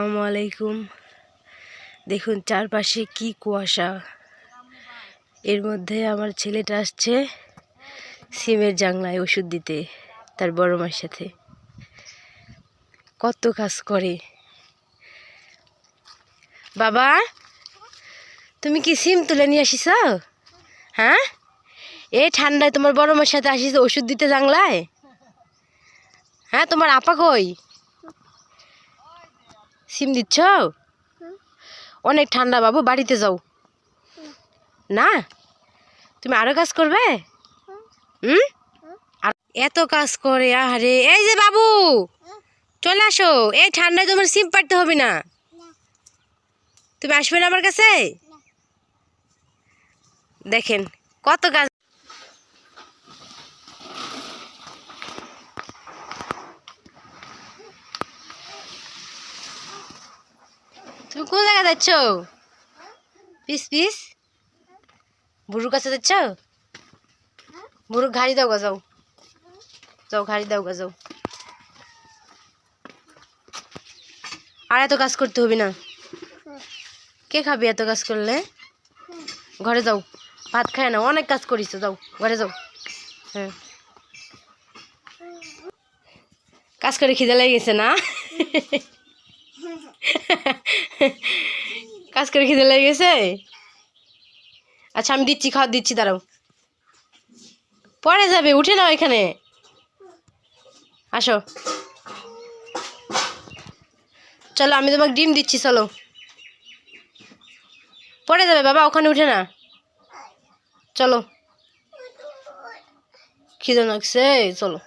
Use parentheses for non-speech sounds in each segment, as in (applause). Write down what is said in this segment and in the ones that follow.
আসসালামু আলাইকুম। দেখুন, চারপাশে কি কুয়াশা। এর মধ্যে আমার ছেলেটা আসছে সিমের জাংলায় ওষুধ দিতে, তার বড় মার সাথে। কত কাজ করে। বাবা, তুমি কি সিম তুলে নিয়ে আসিস? হ্যাঁ? এই ঠান্ডায় তোমার বড় মার সাথে আসিস ওষুধ দিতে জাংলায় হ্যাঁ তোমার আপা কই? সিম দিচ্ছ অনেক ঠান্ডা বাবু বাড়িতে যাও। না? তুমি আরও কাজ করবে? হুম। আর এত কাজ করে আহারে। এই যে বাবু চলে আসো। এই ঠান্ডায় তোমার সিম পাড়তে হবে না। তুমি আসবে না আমার কাছে? দেখেন কত কাজ তুমি কোন জায়গায় যাচ্ছ? পিস পিস বুড়ুর কাছে যাচ্ছ? বুড়ুর ঘাড়ি দাও গা, যাও। যাও, ঘাড়ি দাও গা, যাও। আর এত কাজ করতে হবে না। কে খাবি এত কাজ করলে? ঘরে যাও। ভাত খায় না, অনেক কাজ করিস, যাও, ঘরে যাও। হ্যাঁ। কাজ করে খিদে লেগে গেছে না? (laughs) কাজ করে খিদে লেগে গেছে আচ্ছা আমি দিচ্ছি খাওয়া দিচ্ছি, দাঁড়াও। পরে যাবে, উঠে নাও এখানে। আসো। চলো, আমি তোমাকে ডিম দিচ্ছি, চলো। পরে যাবে, বাবা, ওখানে উঠে না। চলো। খিদে লাগছে, চলো।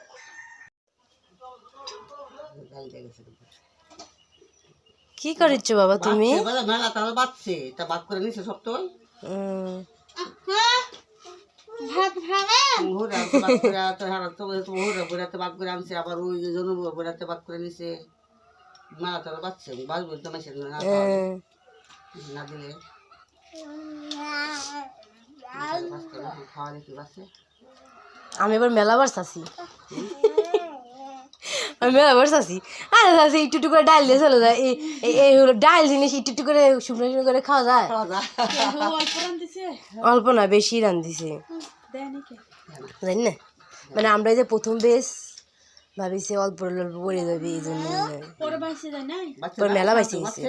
কি করিচ্ছ বাবা তুমি? মেলা তা বাদ করে নিছে সব তো আবার ওই জন্য বুড়াতে বাদ করে নিছে। মেলা তাহলে বাচ্চে বাজবে তো মেশে না দিলে। আমি এবার মেলা বার চাষি আমি মেলা বার চাষি আরে চাষি একটু একটু করে ডাল দিয়ে চলে যায়। এই হলো ডাল জিনিস একটু একটু করে শুকনো শুকনো করে খাওয়া যায়। অল্প না বেশি রান্ধিছে। জানি না। মানে আমরা এই যে প্রথম বেশ ভাবিছি অল্প অল্প করে যাবে এই জন্য। মেলা বাইসে গেছে।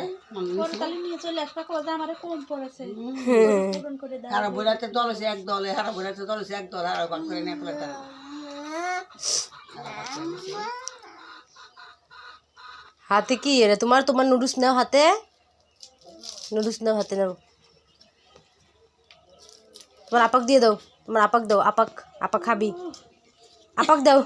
হারা বুড়াতে দল আছে এক দলে হারা বুড়াতে দল আছে এক দল হারা করে নিয়ে ফেলে তারা হাতে কি এরা তোমার তোমার নুডলস নাও হাতে নুডলস নাও হাতে নাও তোমার আপাক দিয়ে দাও তোমার আপাক দাও আপাক আপাক খাবি আপাক দাও